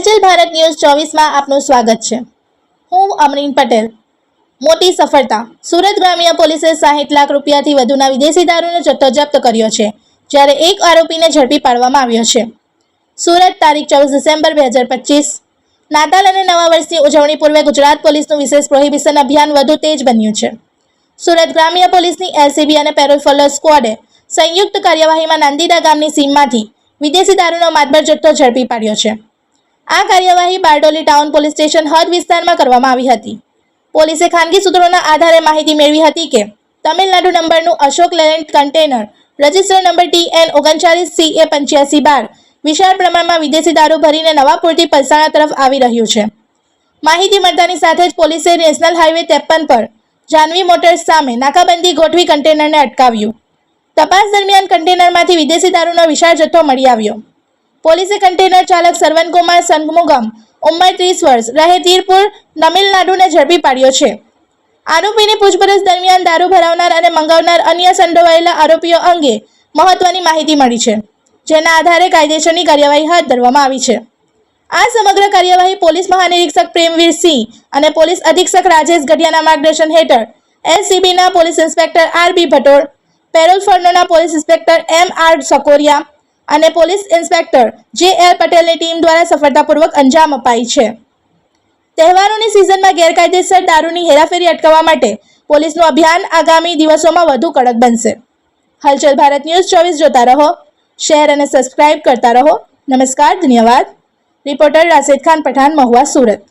Bharat news ચોવીસમાં આપનું સ્વાગત છે. હું અમરીન પટેલ. મોટી સફળતા. સુરત ગ્રામ્ય પોલીસે સાહીઠ લાખ રૂપિયાથી વધુના વિદેશી દારૂનો જથ્થો જપ્ત કર્યો છે, જ્યારે એક આરોપીને ઝડપી પાડવામાં આવ્યો છે. સુરત, તારીખ ચોવીસ ડિસેમ્બર બે હજાર પચીસ. નાતાલ અને નવા વર્ષની ઉજવણી પૂર્વે ગુજરાત પોલીસનું વિશેષ પ્રોહિબિશન અભિયાન વધુ તેજ બન્યું છે. સુરત ગ્રામ્ય પોલીસની એલસીબી અને પેરોલ ફોલર સ્ક્વોડે સંયુક્ત કાર્યવાહીમાં નાંદીદા ગામની સીમમાંથી વિદેશી દારૂનો માતબર જથ્થો ઝડપી પાડ્યો છે. આ કાર્યવાહી બારડોલી ટાઉન પોલીસ સ્ટેશન હદ વિસ્તારમાં કરવામાં આવી હતી. પોલીસે ખાનગી સૂત્રોના આધારે માહિતી મેળવી હતી કે, તમિલનાડુ નંબરનું Ashok Leyland container, register number T N ઓગણચાલીસ સી એ પંચ્યાસી બાર, વિશાળ પ્રમાણમાં વિદેશી દારૂ ભરીને નવાપુરથી પલસાણા તરફ આવી રહ્યું છે. માહિતી મળતાની સાથે જ પોલીસે નેશનલ હાઈવે ત્રેપન પર જાનવી મોટર્સ સામે નાકાબંધી ગોઠવી કન્ટેનરને અટકાવ્યું. તપાસ દરમિયાન કન્ટેનરમાંથી વિદેશી દારૂનો વિશાળ જથ્થો મળી આવ્યો. પોલીસે કન્ટેનર ચાલક સરવનકુમાર સંગમુગમ ઉંમર ત્રીસ વર્ષ રહે તીરપુર, તમિલનાડુને ઝડપી પાડ્યો છે. આરોપીની પૂછપરછ દરમિયાન દારૂ ભરાવનાર અને મંગાવનાર અન્ય સંડોવાયેલા આરોપીઓ અંગે મહત્વની માહિતી મળી છે, જેના આધારે કાયદેસરની કાર્યવાહી હાથ ધરવામાં આવી છે. આ સમગ્ર કાર્યવાહી પોલીસ મહાનિરીક્ષક પ્રેમવીર સિંહ અને પોલીસ અધિક્ષક રાજેશ ગઢિયાના માર્ગદર્શન હેઠળ એલસીબીના police inspector R B Bhatol, parole ફર્નોના police inspector M R Sakoriya અને પોલીસ ઇન્સ્પેક્ટર જે એલ પટેલની ટીમ દ્વારા સફળતાપૂર્વક અંજામ અપાઈ છે. તહેવારોની સિઝનમાં ગેરકાયદેસર દારૂની હેરાફેરી અટકાવવા માટે પોલીસનું અભિયાન આગામી દિવસોમાં વધુ કડક બનશે. હલચલ ભારત ન્યૂઝ ચોવીસ જોતા રહો, શેર અને સબસ્ક્રાઇબ કરતા રહો. નમસ્કાર, ધન્યવાદ. રિપોર્ટર રાશિદ ખાન, પઠાણ, મહુવા, સુરત.